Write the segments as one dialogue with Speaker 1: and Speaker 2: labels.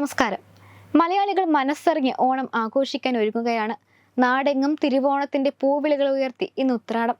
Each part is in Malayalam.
Speaker 1: നമസ്കാരം. മലയാളികൾ മനസ്സറിഞ്ഞ് ഓണം ആഘോഷിക്കാൻ ഒരുങ്ങുകയാണ്. നാടെങ്ങും തിരുവോണത്തിന്റെ പൂവിളികൾ ഉയർത്തി ഇന്ന് ഉത്രാടം.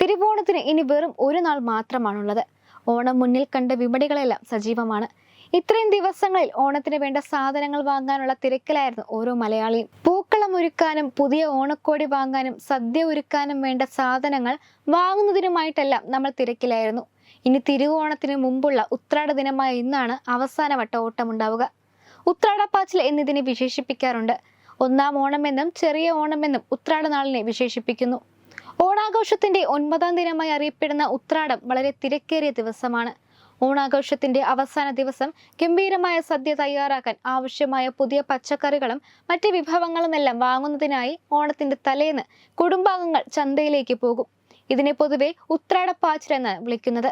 Speaker 1: തിരുവോണത്തിന് ഇനി വെറും ഒരു നാൾ മാത്രമാണുള്ളത്. ഓണം മുന്നിൽ കണ്ട വിപണികളെല്ലാം സജീവമാണ്. ഇത്രയും ദിവസങ്ങളിൽ ഓണത്തിന് വേണ്ട സാധനങ്ങൾ വാങ്ങാനുള്ള തിരക്കിലായിരുന്നു ഓരോ മലയാളിയും. പൂക്കളം ഒരുക്കാനും പുതിയ ഓണക്കോടി വാങ്ങാനും സദ്യ ഒരുക്കാനും വേണ്ട സാധനങ്ങൾ വാങ്ങുന്നതിനുമായിട്ടെല്ലാം നമ്മൾ തിരക്കിലായിരുന്നു. ഇനി തിരുവോണത്തിന് മുമ്പുള്ള ഉത്രാട ദിനമായ ഇന്നാണ് അവസാനവട്ട ഓട്ടമുണ്ടാവുക. ഉത്രാടപ്പാച്ചിൽ എന്നിതിനെ വിശേഷിപ്പിക്കാറുണ്ട്. ഒന്നാം ഓണമെന്നും ചെറിയ ഓണമെന്നും ഉത്രാട നാളിനെ വിശേഷിപ്പിക്കുന്നു. ഓണാഘോഷത്തിന്റെ ഒൻപതാം ദിനമായി അറിയപ്പെടുന്ന ഉത്രാടം വളരെ തിരക്കേറിയ ദിവസമാണ്. ഓണാഘോഷത്തിന്റെ അവസാന ദിവസം ഗംഭീരമായ സദ്യ തയ്യാറാക്കാൻ ആവശ്യമായ പുതിയ പച്ചക്കറികളും മറ്റ് വിഭവങ്ങളുമെല്ലാം വാങ്ങുന്നതിനായി ഓണത്തിന്റെ തലേന്ന് കുടുംബാംഗങ്ങൾ ചന്തയിലേക്ക് പോകും. ഇതിനെ പൊതുവെ ഉത്രാടപ്പാച്ചിൽ എന്നാണ് വിളിക്കുന്നത്.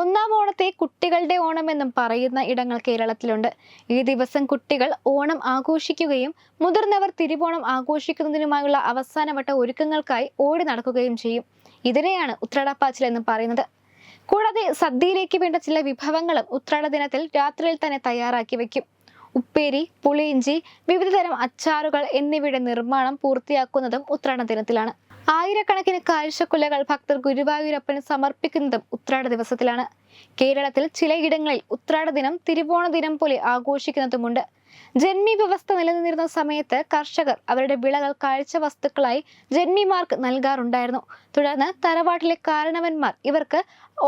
Speaker 1: ഒന്നാം ഓണത്തെ കുട്ടികളുടെ ഓണം എന്നും പറയുന്ന ഇടങ്ങൾ കേരളത്തിലുണ്ട്. ഈ ദിവസം കുട്ടികൾ ഓണം ആഘോഷിക്കുകയും മുതിർന്നവർ തിരുവോണം ആഘോഷിക്കുന്നതിനുമായുള്ള അവസാനവട്ട ഒരുക്കങ്ങൾക്കായി ഓടി നടക്കുകയും ചെയ്യും. ഇതിനെയാണ് ഉത്രാടപ്പാച്ചിൽ എന്ന് പറയുന്നത്. കൂടാതെ സദ്യയിലേക്ക് വേണ്ട ചില വിഭവങ്ങളും ഉത്രാട ദിനത്തിൽ രാത്രിയിൽ തന്നെ തയ്യാറാക്കി വെക്കും ഉപ്പേരി പുളിയിഞ്ചി വിവിധതരം അച്ചാറുകൾ എന്നിവയുടെ നിർമ്മാണം പൂർത്തിയാക്കുന്നതും ഉത്രാട ദിനത്തിലാണ്. ആയിരക്കണക്കിന് കാഴ്ചക്കുലകൾ ഭക്തർ ഗുരുവായൂരപ്പന് സമർപ്പിക്കുന്നതും ഉത്രാട ദിവസത്തിലാണ്. കേരളത്തിൽ ചിലയിടങ്ങളിൽ ഉത്രാട ദിനം തിരുവോണ ദിനം പോലെ ആഘോഷിക്കുന്നതുമുണ്ട്. ജന്മി വ്യവസ്ഥ നിലനിന്നിരുന്ന സമയത്ത് കർഷകർ അവരുടെ വിളകൾ കാഴ്ച വസ്തുക്കളായി ജന്മിമാർക്ക് നൽകാറുണ്ടായിരുന്നു. തുടർന്ന് തറവാട്ടിലെ കാരണവന്മാർ ഇവർക്ക്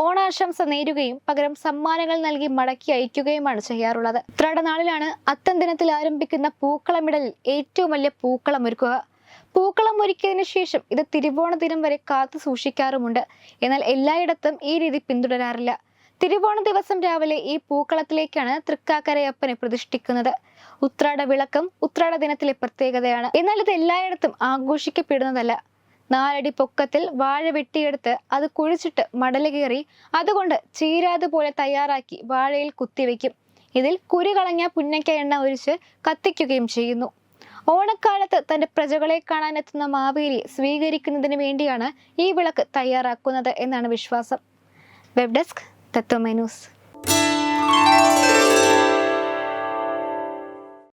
Speaker 1: ഓണാശംസ നേരുകയും പകരം സമ്മാനങ്ങൾ നൽകി മടക്കി അയക്കുകയുമാണ് ചെയ്യാറുള്ളത്. ഉത്രാട നാളിലാണ് അത്തം ദിനത്തിൽ ആരംഭിക്കുന്ന പൂക്കളമിടലിൽ ഏറ്റവും വലിയ പൂക്കളം ഒരുക്കുക. പൂക്കളം ഒരുക്കിയതിനു ശേഷം ഇത് തിരുവോണ ദിനം വരെ കാത്തു സൂക്ഷിക്കാറുമുണ്ട്. എന്നാൽ എല്ലായിടത്തും ഈ രീതി പിന്തുടരാറില്ല. തിരുവോണ ദിവസം രാവിലെ ഈ പൂക്കളത്തിലേക്കാണ് തൃക്കാക്കരയപ്പനെ പ്രതിഷ്ഠിക്കുന്നത്. ഉത്രാട വിളക്കം ഉത്രാട ദിനത്തിലെ പ്രത്യേകതയാണ്. എന്നാൽ ഇത് എല്ലായിടത്തും ആഘോഷിക്കപ്പെടുന്നതല്ല. നാലടി പൊക്കത്തിൽ വാഴ വെട്ടിയെടുത്ത് അത് കുഴിച്ചിട്ട് മടൽ കയറി അതുകൊണ്ട് ചീരാതുപോലെ തയ്യാറാക്കി വാഴയിൽ കുത്തിവെക്കും. ഇതിൽ കുരു കളഞ്ഞ പുന്നയ്ക്ക എണ്ണ ഒഴിച്ച് കത്തിക്കുകയും ചെയ്യുന്നു. ഓണക്കാലത്ത് തന്റെ പ്രജകളെ കാണാനെത്തുന്ന മാവേലി സ്വീകരിക്കുന്നതിന് വേണ്ടിയാണ് ഈ വിളക്ക് തയ്യാറാക്കുന്നത് എന്നാണ് വിശ്വാസം. Web desk Tatwamayi news.